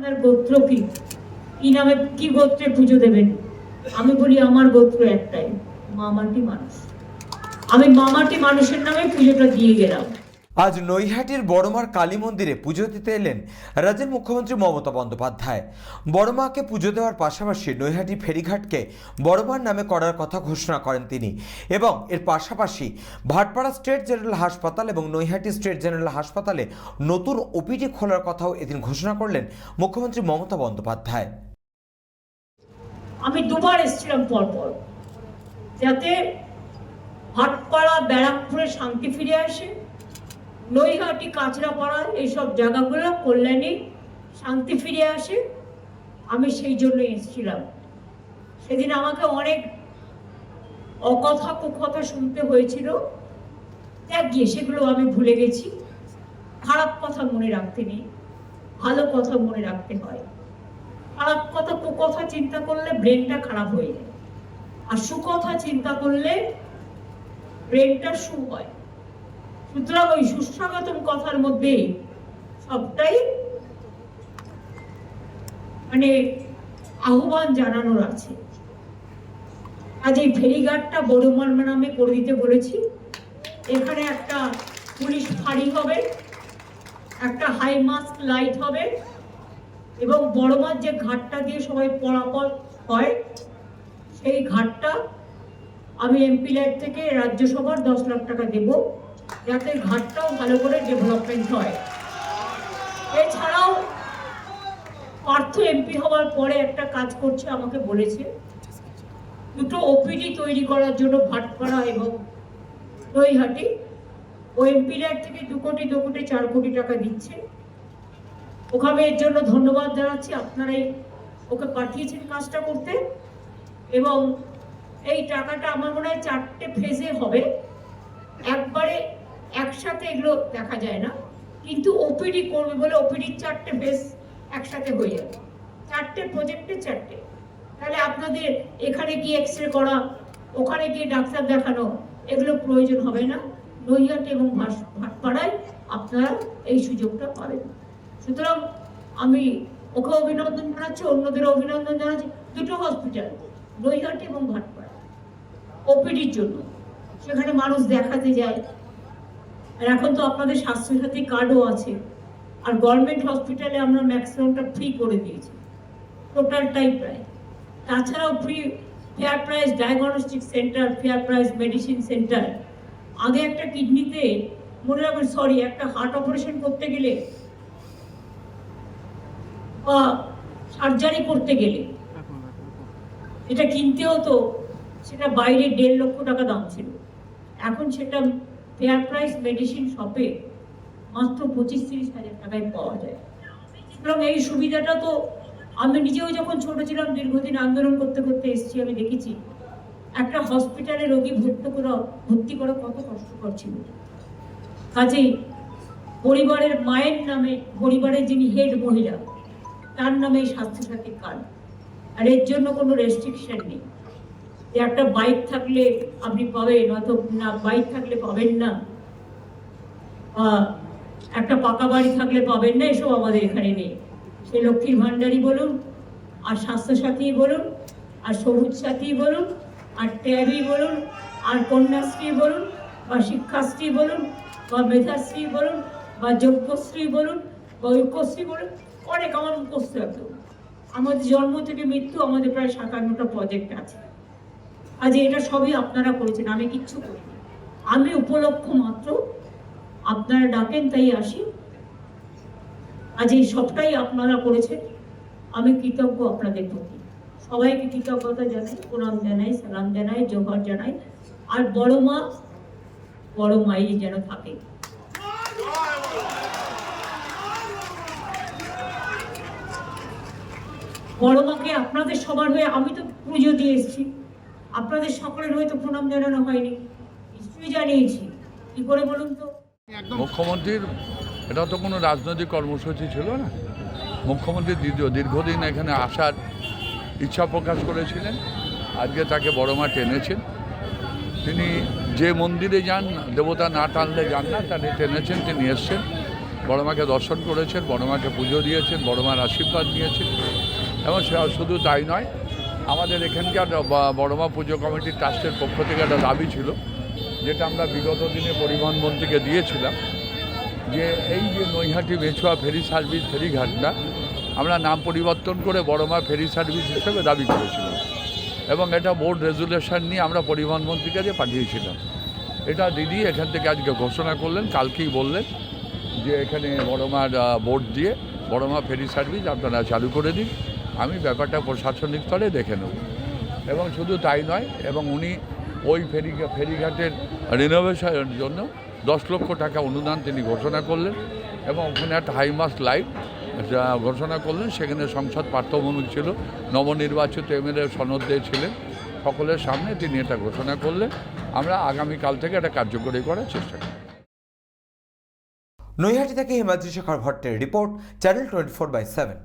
আপনার গোত্র কি? কি নামে কি গোত্রে পুজো দেবেন? আমি বলি, আমার গোত্র একটাই, মামাটি মানুষ। আমি মামাটি মানুষের নামে পুজোটা দিয়ে গেলাম। আজ নৈহাটির বড়মার কালী মন্দিরে পুজো দিতে এলেন রাজ্যের মুখ্যমন্ত্রী মমতা বন্দ্যোপাধ্যায়। বড়মাকে পুজো দেওয়ার পাশাপাশি নৈহাটি ফেরিঘাটকে বড়মার নামে করার কথা ঘোষণা করেন তিনি এবং এর পাশাপাশি ভাটপাড়া স্টেট জেনারেল হাসপাতাল এবং নৈহাটি স্টেট জেনারেল হাসপাতালে নতুন ওপিডি খোলার কথাও এদিন ঘোষণা করলেন মুখ্যমন্ত্রী মমতা বন্দ্যোপাধ্যায়। আমি দুবার এসেছিলাম পরপর, যাতে হাটপাড়া ব্যারাকপুরে শান্তি ফিরে আসে নৈহাটি, কাঁচরাপাড়া এইসব জায়গাগুলো কল্যাণী শান্তি ফিরে আসে। আমি সেই জন্য এসেছিলাম। সেদিন আমাকে অনেক অকথা কুকথা শুনতে হয়েছিল। দেখ গিয়ে সেগুলো আমি ভুলে গেছি। খারাপ কথা মনে রাখতে নেই, ভালো কথা মনে রাখতে হয়। খারাপ কথা, কুকথা চিন্তা করলে ব্রেনটা খারাপ হয়ে যায়। আর সুকথা চিন্তা করলে ব্রেনটা সু হয়। সুতরাং ওই সুস্বাগতম কথার মধ্যে সবটাই মানে আহ্বান জানানোর আছে। আজ এই ফেরিঘাটটা বড়মার নামে করে দিতে বলেছি। এখানে একটা পুলিশ ফাঁড়ি হবে, একটা হাই মাস্ক লাইট হবে এবং বড়মার যে ঘাটটা দিয়ে সবাই পরাপর হয়, সেই ঘাটটা আমি এমপি লাইট থেকে রাজ্যসভার দশ লাখ টাকা দেব। যাতে ঘাটটাও ভালো করে ডেভেলপমেন্ট হয়। এছাড়াও পার্থ এমপি হওয়ার পরে একটা কাজ করছে, আমাকে বলেছে, দুটো ওপিডি তৈরি করার জন্য ভাটপাড়া এবং নৈহাটি। ও এমপি লাইট থেকে দু কোটি দু কোটি, চার কোটি টাকা দিচ্ছে। ওখানে এর জন্য ধন্যবাদ জানাচ্ছি। আপনারাই ওকে পাঠিয়েছেন কাজটা করতে। এবং এই টাকাটা আমার মনে হয় চারটে ফেজে হবে। একবারে একসাথে এগুলো দেখা যায় না। কিন্তু ওপিডি করবে বলে ওপিডির চারটে ফেজ একসাথে হয়ে যাবে। চারটে প্রজেক্টে চারটে। তাহলে আপনাদের এখানে গিয়ে এক্স রে করা, ওখানে গিয়ে ডাক্তার দেখানো, এগুলো প্রয়োজন হবে না। নৈহাটি এবং ভাটপাড়ায় আপনারা এই সুযোগটা পাবেন। সুতরাং আমি ওকে অভিনন্দন জানাচ্ছি, অন্যদের অভিনন্দন জানাচ্ছি। দুটো হসপিটাল নৈহাটি এবং ভাটপাড়া ওপিডির জন্য। সেখানে মানুষ দেখাতে যায়। আর এখন তো আপনাদের স্বাস্থ্যসাথী কার্ডও আছে। আর গভর্নমেন্ট হসপিটালে আমরা ম্যাক্সিমামটা ফ্রি করে দিয়েছি। টোটালটাই প্রায়। তাছাড়াও free fair price diagnostic centre fair price medicine centre আগে একটা কিডনিতে মনে রাখবেন সরি একটা হার্ট অপারেশন করতে গেলে বা সার্জারি করতে গেলে এটা কিনতে হতো সেটা বাইরে দেড় লক্ষ টাকা দাম ছিল। এখন সেটা ফেয়ার প্রাইস মেডিসিন শপে মাত্র পঁচিশ তিরিশ হাজার টাকায় পাওয়া যায়। সুতরাং এই সুবিধাটা তো আমি নিজেও যখন ছোট ছিলাম, দীর্ঘদিন আন্দোলন করতে করতে এসেছি, আমি দেখেছি, একটা হসপিটালে রোগী ভর্তি করা ভর্তি করা কত কষ্টকর ছিল। কাজেই পরিবারের মায়ের নামে, পরিবারের যিনি হেড মহিলা, তার নামে স্বাস্থ্যসাথী কার্ড আর এর জন্য কোনো রেস্ট্রিকশন নেই। যে একটা বাইক থাকলে আপনি পাবেন নয়তো না বাইক থাকলে পাবেন না। একটা পাকা বাড়ি থাকলে পাবেন না এসব আমাদের এখানে নেই। সে লক্ষ্মীর ভাণ্ডারই বলুন, আর স্বাস্থ্যসাথী বলুন, আর সবুজ সাথী বলুন, আর ট্যাবই বলুন, আর কন্যাশ্রী বলুন, বা শিক্ষাশ্রী বলুন, বা মেধাশ্রী বলুন, বা যজ্ঞশ্রী বলুন, বা ঐক্যশ্রী বলুন, অনেক আমার মুখস্থ আমাদের জন্ম থেকে মৃত্যু আমাদের প্রায় সাতান্নটা প্রজেক্ট আছে। আজ এটা সবই আপনারা করেছেন, আমি কিচ্ছু করিনি। আমি উপলক্ষ মাত্র আপনারা ডাকেন, তাই আসি। আজ এই সবটাই আপনারা করেছেন, আমি কৃতজ্ঞ আপনাদের প্রতি। সবাইকে কৃতজ্ঞতা জানাই, প্রণাম জানাই, সালাম জানাই, জোহর জানাই। আর বড় মা, বড় মাই যেন থাকে। বড় মাকে আপনাদের সবার হয়ে আমি তো পুজো দিয়ে এসেছি। আপনাদের সকলের হয়তো প্রণাম জানানো হয়নি। নিশ্চয়ই জানিয়েছি। কি করে বলুন তো? মুখ্যমন্ত্রীর, এটা তো কোনো রাজনৈতিক কর্মসূচি ছিল না। মুখ্যমন্ত্রী দীর্ঘ- দীর্ঘদিন এখানে আসার ইচ্ছা প্রকাশ করেছিলেন। আজকে তাকে বড় মা টেনেছেন তিনি যে মন্দিরে যান, দেবতা না টানলে যান না, তাকে টেনেছেন, তিনি এসছেন। বড়মাকে দর্শন করেছেন বড়মাকে পুজো দিয়েছেন বড়মার আশীর্বাদ নিয়েছেন। এবং শুধু তাই নয় আমাদের এখানকার বড়মা পুজো কমিটির ট্রাস্টের পক্ষ থেকে একটা দাবি ছিল, যেটা আমরা বিগত দিনে পরিবহন মন্ত্রীকে দিয়েছিলাম, যে এই যে নৈহাটি বেছুয়া ফেরি সার্ভিস ফেরিঘাটটা আমরা নাম পরিবর্তন করে বড়মা ফেরি সার্ভিস হিসেবে দাবি করেছিলাম। এবং এটা বোর্ড রেজুলেশন নিয়ে আমরা পরিবহন মন্ত্রীর কাছে পাঠিয়েছিলাম। এটা দিদি এখান থেকে আজকে ঘোষণা করলেন, কালকেই বললেন যে এখানে বড়মার বোর্ড দিয়ে বড়মা ফেরি সার্ভিস আপনারা চালু করে দিন। আমি ব্যাপারটা প্রশাসনিক স্তরে দেখে নেব। এবং শুধু তাই নয়, এবং উনি ওই ফেরি ফেরিঘাটের রিনোভেশনের জন্য দশ লক্ষ টাকা অনুদান তিনি ঘোষণা করলেন এবং ওখানে একটা হাইমাস লাইট ঘোষণা করলেন, সেখানে সংসদ পার্থভূমিক ছিল, নবনির্বাচিত এমএলএ সনদ ছিলেন, সকলের সামনে তিনি এটা ঘোষণা করলেন। আমরা আগামীকাল থেকে এটা কার্যকরী করার চেষ্টা করি নৈহাটি থেকে Himadri Shekhar ভট্টের report, channel twenty four by seven.